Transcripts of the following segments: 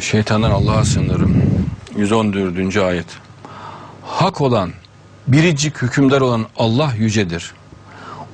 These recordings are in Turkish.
Şeytandan Allah'a sığınırım. 114. ayet. Hak olan, biricik hükümdar olan Allah yücedir.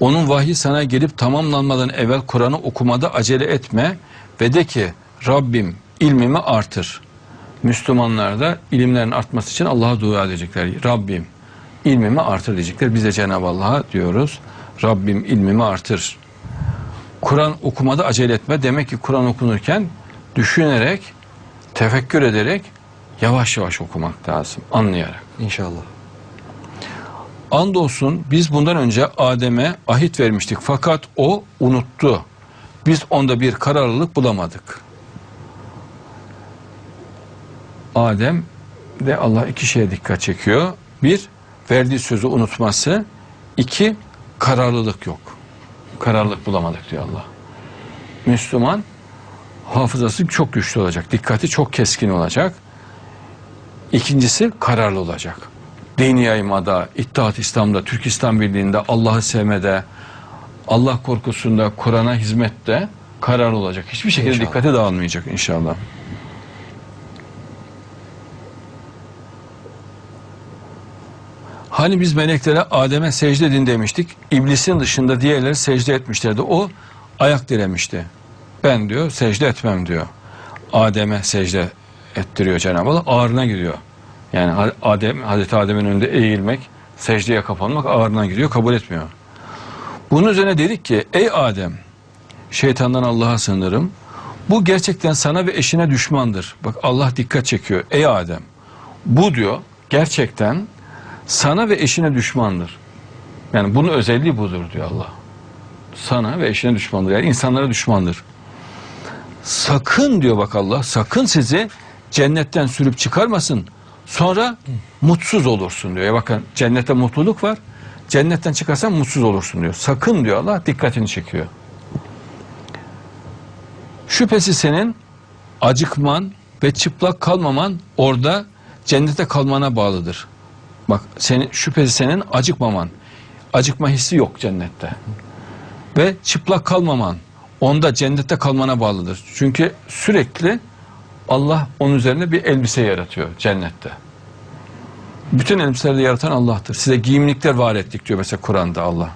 Onun vahyi sana gelip tamamlanmadan evvel Kur'an'ı okumada acele etme ve de ki Rabbim ilmimi artır. Müslümanlar da ilimlerin artması için Allah'a dua edecekler. Rabbim ilmimi artır diyecekler. Biz de Cenab-ı Allah'a diyoruz. Rabbim ilmimi artır. Kur'an okumada acele etme. Demek ki Kur'an okunurken düşünerek, tefekkür ederek yavaş yavaş okumak lazım. Anlayarak. İnşallah. Andolsun biz bundan önce Adem'e ahit vermiştik fakat o unuttu. Biz onda bir kararlılık bulamadık. Adem de Allah iki şeye dikkat çekiyor. Bir, verdiği sözü unutması. iki kararlılık yok. Kararlılık bulamadık diyor Allah. Müslüman hafızası çok güçlü olacak. Dikkati çok keskin olacak. İkincisi kararlı olacak. Dini yaymada, İttihat İslam'da, Türk İslam Birliği'nde, Allah'ı sevmede, Allah korkusunda, Kur'an'a hizmette kararlı olacak. Hiçbir şekilde İnşallah. dikkati dağılmayacak inşallah. Hani biz meleklere Adem'e secde edin demiştik. İblisin dışında diğerleri secde etmişlerdi. O ayak diremişti. Ben diyor secde etmem diyor. Adem'e secde ettiriyor Cenab-ı Allah. Ağrına gidiyor. Yani Adem, Hazreti Adem'in önünde eğilmek, secdeye kapanmak ağrına gidiyor. Kabul etmiyor. Bunun üzerine dedik ki ey Adem şeytandan Allah'a sığınırım. Bu gerçekten sana ve eşine düşmandır. Bak Allah dikkat çekiyor. Ey Adem bu diyor gerçekten sana ve eşine düşmandır. Yani bunun özelliği budur diyor Allah. Sana ve eşine düşmandır. Yani insanlara düşmandır. Sakın diyor bak Allah sakın sizi cennetten sürüp çıkarmasın. Sonra mutsuz olursun diyor. Ya bakın cennette mutluluk var. Cennetten çıkarsan mutsuz olursun diyor. Sakın diyor Allah dikkatini çekiyor. Şüphesiz senin acıkman ve çıplak kalmaman orada cennete kalmana bağlıdır. Bak senin şüphesiz senin acıkmaman. Acıkma hissi yok cennette. Ve çıplak kalmaman onda cennette kalmana bağlıdır. Çünkü sürekli Allah onun üzerine bir elbise yaratıyor cennette. Bütün elbiseleri yaratan Allah'tır. Size giyimlikler var ettik diyor mesela Kur'an'da Allah.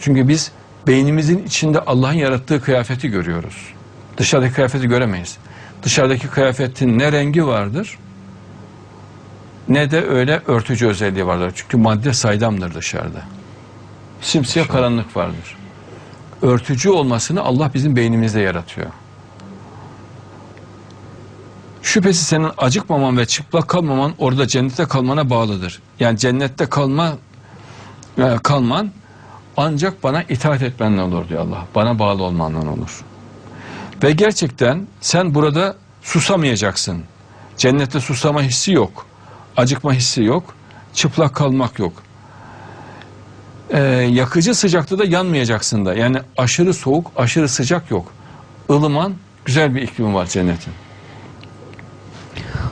Çünkü biz beynimizin içinde Allah'ın yarattığı kıyafeti görüyoruz. Dışarıdaki kıyafeti göremeyiz. Dışarıdaki kıyafetin ne rengi vardır ne de öyle örtücü özelliği vardır. Çünkü madde saydamdır dışarıda. Simsiyah karanlık vardır. Örtücü olmasını Allah bizim beynimizde yaratıyor. Şüphesiz senin acıkmaman ve çıplak kalmaman orada cennette kalmana bağlıdır. Yani cennette kalma e, kalman ancak bana itaat etmenle olur diyor Allah. Bana bağlı olmanla olur. Ve gerçekten sen burada susamayacaksın. Cennette susama hissi yok. Acıkma hissi yok. Çıplak kalmak yok. Ee, yakıcı sıcakta da yanmayacaksın da. Yani aşırı soğuk, aşırı sıcak yok. Ilıman, güzel bir iklimi var cennetin.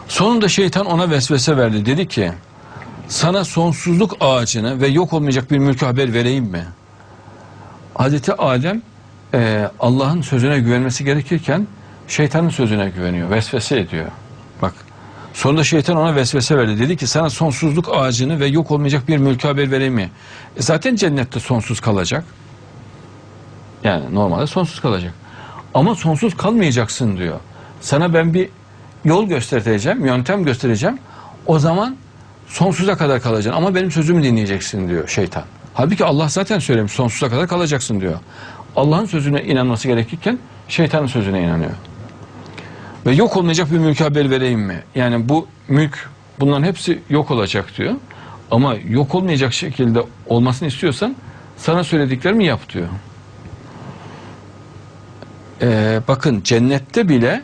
Sonunda şeytan ona vesvese verdi. Dedi ki, sana sonsuzluk ağacını ve yok olmayacak bir mülkü haber vereyim mi? Hazreti Adem e, Allah'ın sözüne güvenmesi gerekirken şeytanın sözüne güveniyor, vesvese ediyor. Sonunda şeytan ona vesvese verdi. Dedi ki sana sonsuzluk ağacını ve yok olmayacak bir mülkü haber vereyim mi? E, zaten cennette sonsuz kalacak. Yani normalde sonsuz kalacak. Ama sonsuz kalmayacaksın diyor. Sana ben bir yol göstereceğim, yöntem göstereceğim. O zaman sonsuza kadar kalacaksın ama benim sözümü dinleyeceksin diyor şeytan. Halbuki Allah zaten söylemiş sonsuza kadar kalacaksın diyor. Allah'ın sözüne inanması gerekirken şeytanın sözüne inanıyor. Ve yok olmayacak bir mülk haber vereyim mi? Yani bu mülk bunların hepsi yok olacak diyor. Ama yok olmayacak şekilde olmasını istiyorsan sana söylediklerimi yap diyor. Ee, bakın cennette bile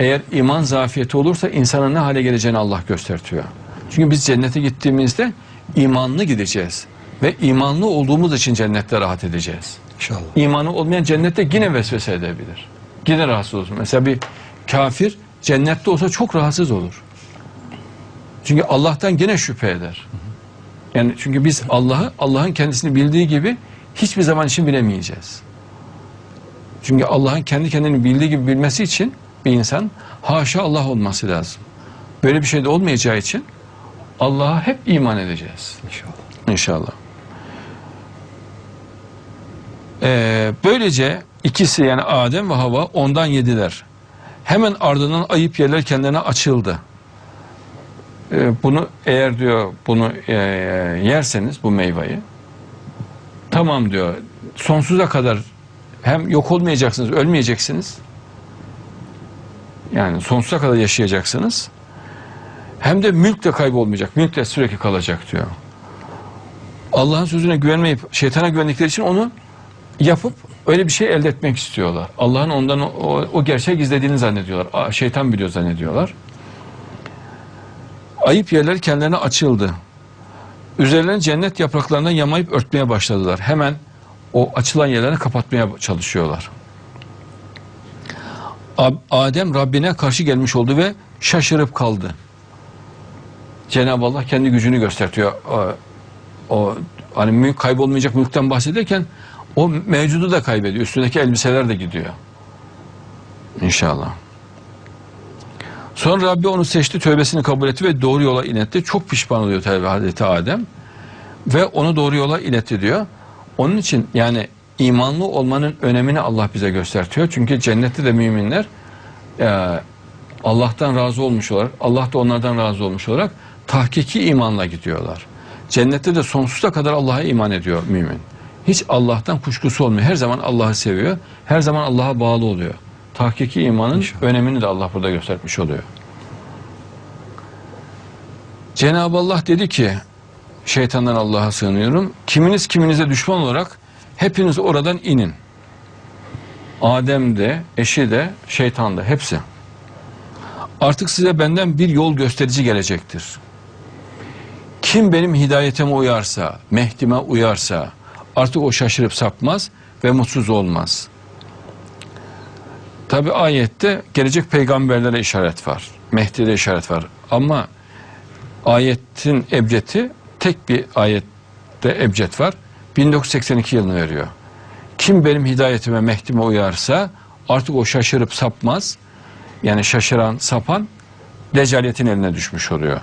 eğer iman zafiyeti olursa insanın ne hale geleceğini Allah göstertiyor. Çünkü biz cennete gittiğimizde imanlı gideceğiz. Ve imanlı olduğumuz için cennette rahat edeceğiz. İnşallah. İmanı olmayan cennette yine vesvese edebilir. Yine rahatsız olur. Mesela bir kafir cennette olsa çok rahatsız olur. Çünkü Allah'tan gene şüphe eder. Yani çünkü biz Allah'ı Allah'ın kendisini bildiği gibi hiçbir zaman için bilemeyeceğiz. Çünkü Allah'ın kendi kendini bildiği gibi bilmesi için bir insan haşa Allah olması lazım. Böyle bir şey de olmayacağı için Allah'a hep iman edeceğiz. İnşallah. İnşallah. Ee, böylece ikisi yani Adem ve Hava ondan yediler. Hemen ardından ayıp yerler kendilerine açıldı. Ee, bunu eğer diyor bunu e, yerseniz bu meyveyi tamam diyor sonsuza kadar hem yok olmayacaksınız ölmeyeceksiniz yani sonsuza kadar yaşayacaksınız hem de mülk de kaybolmayacak mülk de sürekli kalacak diyor. Allah'ın sözüne güvenmeyip şeytana güvendikleri için onu yapıp öyle bir şey elde etmek istiyorlar. Allah'ın ondan o, o, gerçeği gizlediğini zannediyorlar. Şeytan biliyor zannediyorlar. Ayıp yerler kendilerine açıldı. Üzerlerine cennet yapraklarından yamayıp örtmeye başladılar. Hemen o açılan yerlerini kapatmaya çalışıyorlar. Adem Rabbine karşı gelmiş oldu ve şaşırıp kaldı. Cenab-ı Allah kendi gücünü gösteriyor. O, o hani mülk kaybolmayacak mülkten bahsederken o mevcudu da kaybediyor. Üstündeki elbiseler de gidiyor. İnşallah. Sonra Rabbi onu seçti, tövbesini kabul etti ve doğru yola iletti. Çok pişman oluyor tabi Hazreti Adem. Ve onu doğru yola iletti diyor. Onun için yani imanlı olmanın önemini Allah bize göstertiyor. Çünkü cennette de müminler e, Allah'tan razı olmuş olarak, Allah da onlardan razı olmuş olarak tahkiki imanla gidiyorlar. Cennette de sonsuza kadar Allah'a iman ediyor mümin. Hiç Allah'tan kuşkusu olmuyor. Her zaman Allah'ı seviyor. Her zaman Allah'a bağlı oluyor. Tahkiki imanın İnşallah. önemini de Allah burada göstermiş oluyor. Cenab-ı Allah dedi ki şeytandan Allah'a sığınıyorum. Kiminiz kiminize düşman olarak hepiniz oradan inin. Adem de, eşi de, şeytan da hepsi. Artık size benden bir yol gösterici gelecektir. Kim benim hidayetime uyarsa, Mehdi'me uyarsa artık o şaşırıp sapmaz ve mutsuz olmaz. Tabi ayette gelecek peygamberlere işaret var. Mehdi'de işaret var. Ama ayetin ebcedi tek bir ayette ebced var. 1982 yılını veriyor. Kim benim hidayetime, Mehdi'me uyarsa artık o şaşırıp sapmaz. Yani şaşıran, sapan Deccaliyetin eline düşmüş oluyor.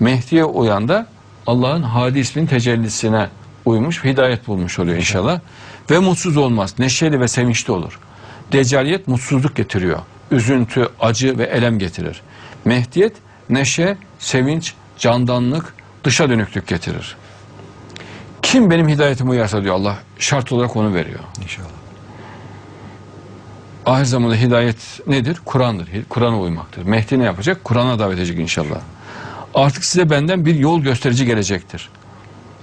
Mehdi'ye uyan da Allah'ın Hadi isminin tecellisine uymuş, hidayet bulmuş oluyor inşallah. Ve mutsuz olmaz, neşeli ve sevinçli olur. Deccaliyet mutsuzluk getiriyor. Üzüntü, acı ve elem getirir. Mehdiyet neşe, sevinç, candanlık, dışa dönüklük getirir. Kim benim hidayetime uyarsa diyor Allah şart olarak onu veriyor. İnşallah. Ahir zamanda hidayet nedir? Kur'an'dır. Kur'an'a uymaktır. Mehdi ne yapacak? Kur'an'a davet edecek inşallah. Artık size benden bir yol gösterici gelecektir.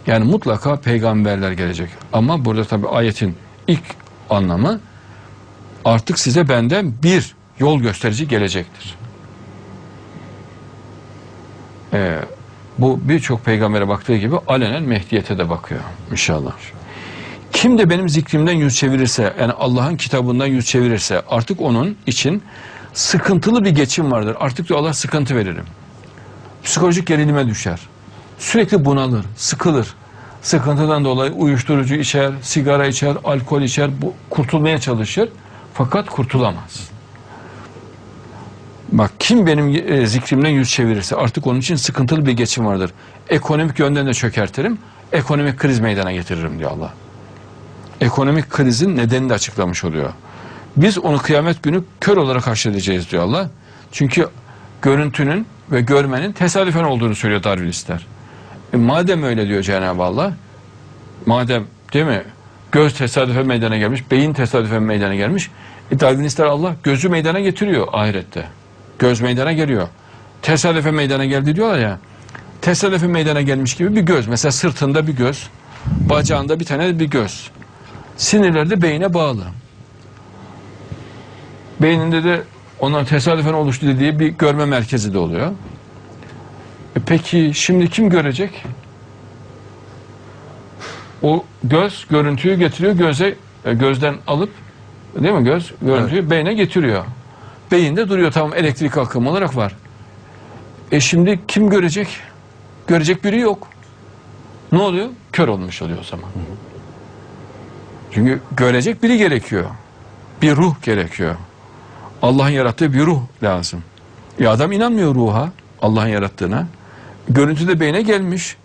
Yani mutlaka peygamberler gelecek. Ama burada tabi ayetin ilk anlamı artık size benden bir yol gösterici gelecektir. Ee, bu birçok peygambere baktığı gibi alenen Mehdiyete de bakıyor inşallah. Kim de benim zikrimden yüz çevirirse yani Allah'ın kitabından yüz çevirirse artık onun için sıkıntılı bir geçim vardır. Artık diyor Allah sıkıntı veririm. Psikolojik gerilime düşer. Sürekli bunalır, sıkılır. Sıkıntıdan dolayı uyuşturucu içer, sigara içer, alkol içer, bu, kurtulmaya çalışır. Fakat kurtulamaz. Bak kim benim e, zikrimden yüz çevirirse artık onun için sıkıntılı bir geçim vardır. Ekonomik yönden de çökertirim, ekonomik kriz meydana getiririm diyor Allah ekonomik krizin nedenini de açıklamış oluyor. Biz onu kıyamet günü kör olarak haşredeceğiz diyor Allah. Çünkü görüntünün ve görmenin tesadüfen olduğunu söylüyor Darwinistler. E madem öyle diyor Cenab-ı Allah, madem değil mi göz tesadüfen meydana gelmiş, beyin tesadüfen meydana gelmiş, e Darwinistler Allah gözü meydana getiriyor ahirette. Göz meydana geliyor. Tesadüfen meydana geldi diyorlar ya, tesadüfen meydana gelmiş gibi bir göz. Mesela sırtında bir göz, bacağında bir tane bir göz. Sinirler de beyine bağlı. Beyninde de onlar tesadüfen oluştu dediği bir görme merkezi de oluyor. E peki şimdi kim görecek? O göz görüntüyü getiriyor göze e, gözden alıp değil mi göz görüntüyü beyne getiriyor. Beyinde duruyor tamam elektrik akımı olarak var. E şimdi kim görecek? Görecek biri yok. Ne oluyor? Kör olmuş oluyor o zaman. Çünkü görecek biri gerekiyor. Bir ruh gerekiyor. Allah'ın yarattığı bir ruh lazım. Ya adam inanmıyor ruha, Allah'ın yarattığına. Görüntü de beyne gelmiş.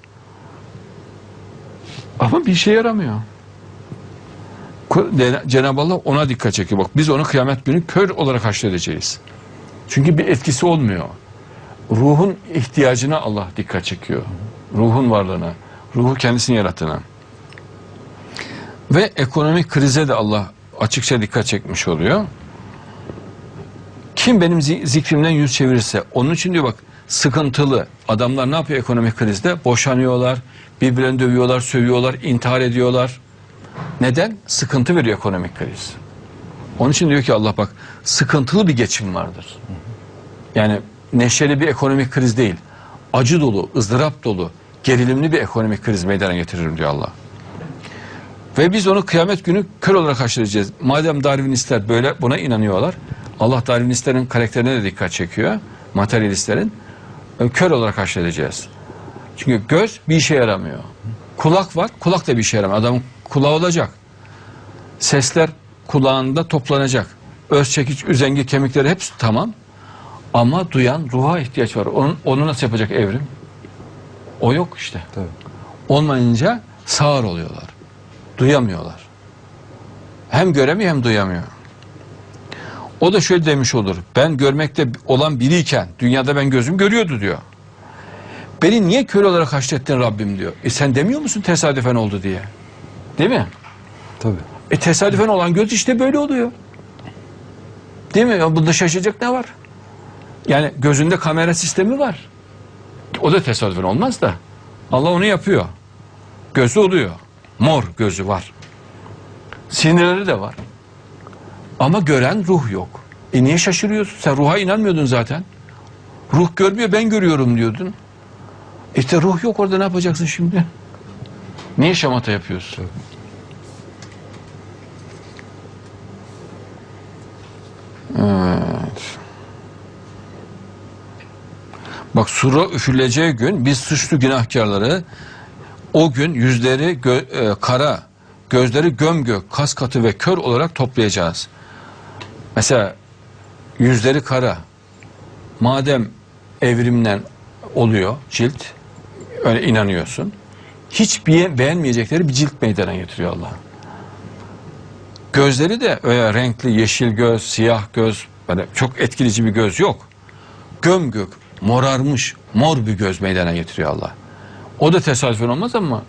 Ama bir şey yaramıyor. Cenab-ı Allah ona dikkat çekiyor. Bak biz onu kıyamet günü kör olarak haşredeceğiz. Çünkü bir etkisi olmuyor. Ruhun ihtiyacına Allah dikkat çekiyor. Ruhun varlığına, ruhu kendisini yarattığına. Ve ekonomik krize de Allah açıkça dikkat çekmiş oluyor. Kim benim zi- zikrimden yüz çevirirse, onun için diyor bak sıkıntılı adamlar ne yapıyor ekonomik krizde? Boşanıyorlar, birbirlerini dövüyorlar, sövüyorlar, intihar ediyorlar. Neden? Sıkıntı veriyor ekonomik kriz. Onun için diyor ki Allah bak sıkıntılı bir geçim vardır. Yani neşeli bir ekonomik kriz değil. Acı dolu, ızdırap dolu, gerilimli bir ekonomik kriz meydana getiririm diyor Allah. Ve biz onu kıyamet günü kör olarak haşredeceğiz. Madem Darwinistler böyle buna inanıyorlar. Allah Darwinistlerin karakterine de dikkat çekiyor. Materyalistlerin. Kör olarak haşredeceğiz. Çünkü göz bir işe yaramıyor. Kulak var, kulak da bir işe yaramıyor. Adamın kulağı olacak. Sesler kulağında toplanacak. Öz çekiç, üzengi kemikleri hepsi tamam. Ama duyan ruha ihtiyaç var. Onun, onu nasıl yapacak evrim? O yok işte. Tabii. Olmayınca sağır oluyorlar. Duyamıyorlar. Hem göremiyor hem duyamıyor. O da şöyle demiş olur. Ben görmekte olan biriyken dünyada ben gözüm görüyordu diyor. Beni niye kör olarak haşrettin Rabbim diyor. E sen demiyor musun tesadüfen oldu diye. Değil mi? Tabii. E tesadüfen olan göz işte böyle oluyor. Değil mi? Bunda şaşacak ne var? Yani gözünde kamera sistemi var. O da tesadüfen olmaz da. Allah onu yapıyor. Gözü oluyor. Mor gözü var. Sinirleri de var. Ama gören ruh yok. E niye şaşırıyorsun? Sen ruha inanmıyordun zaten. Ruh görmüyor ben görüyorum diyordun. İşte ruh yok orada ne yapacaksın şimdi? Niye şamata yapıyorsun? Evet. Bak sura üfürüleceği gün biz suçlu günahkarları o gün yüzleri gö- e, kara, gözleri gömgök, kas katı ve kör olarak toplayacağız. Mesela yüzleri kara. Madem evrimden oluyor cilt, öyle inanıyorsun. Hiç beğenmeyecekleri bir cilt meydana getiriyor Allah. Gözleri de öyle renkli yeşil göz, siyah göz, böyle çok etkileyici bir göz yok. Gömgök, morarmış, mor bir göz meydana getiriyor Allah. O da tesadüfen olmaz ama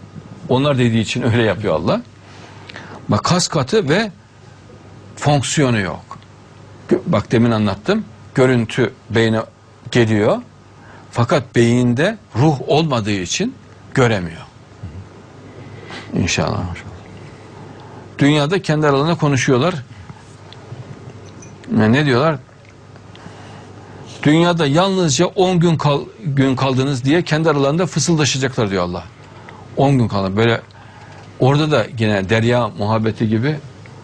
onlar dediği için öyle yapıyor Allah. Bak kas katı ve fonksiyonu yok. Bak demin anlattım. Görüntü beyne geliyor. Fakat beyinde ruh olmadığı için göremiyor. İnşallah. Dünyada kendi aralarında konuşuyorlar. Ne diyorlar? Dünyada yalnızca 10 gün kal, gün kaldınız diye kendi aralarında fısıldaşacaklar diyor Allah. 10 gün kaldı. Böyle orada da yine derya muhabbeti gibi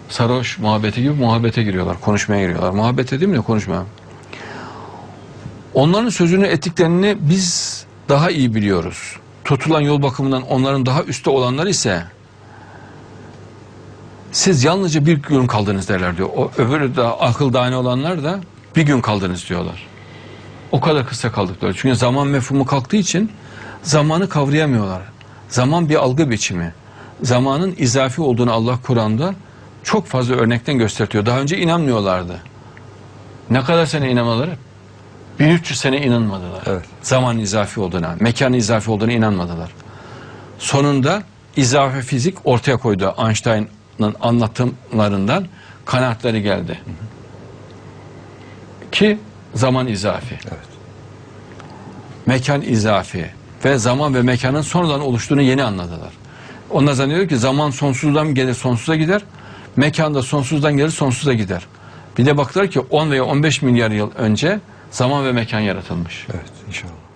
sarhoş muhabbeti gibi muhabbete giriyorlar. Konuşmaya giriyorlar. Muhabbete değil mi? Konuşmaya. Onların sözünü ettiklerini biz daha iyi biliyoruz. Tutulan yol bakımından onların daha üstte olanlar ise siz yalnızca bir gün kaldınız derler diyor. O öbürü de akıl dane olanlar da bir gün kaldınız diyorlar. O kadar kısa kaldık diyor. Çünkü zaman mefhumu kalktığı için zamanı kavrayamıyorlar. Zaman bir algı biçimi. Zamanın izafi olduğunu Allah Kur'an'da çok fazla örnekten gösteriyor. Daha önce inanmıyorlardı. Ne kadar sene inanmaları? 1300 sene inanmadılar. Evet. Zaman izafi olduğuna, mekan izafi olduğuna inanmadılar. Sonunda izafi fizik ortaya koydu. Einstein'ın anlatımlarından kanaatleri geldi. Ki zaman izafi. Evet. Mekan izafi ve zaman ve mekanın sonradan oluştuğunu yeni anladılar. Onlar zannediyor ki zaman sonsuzdan gelir sonsuza gider. Mekan da sonsuzdan gelir sonsuza gider. Bir de baktılar ki 10 veya 15 milyar yıl önce zaman ve mekan yaratılmış. Evet inşallah.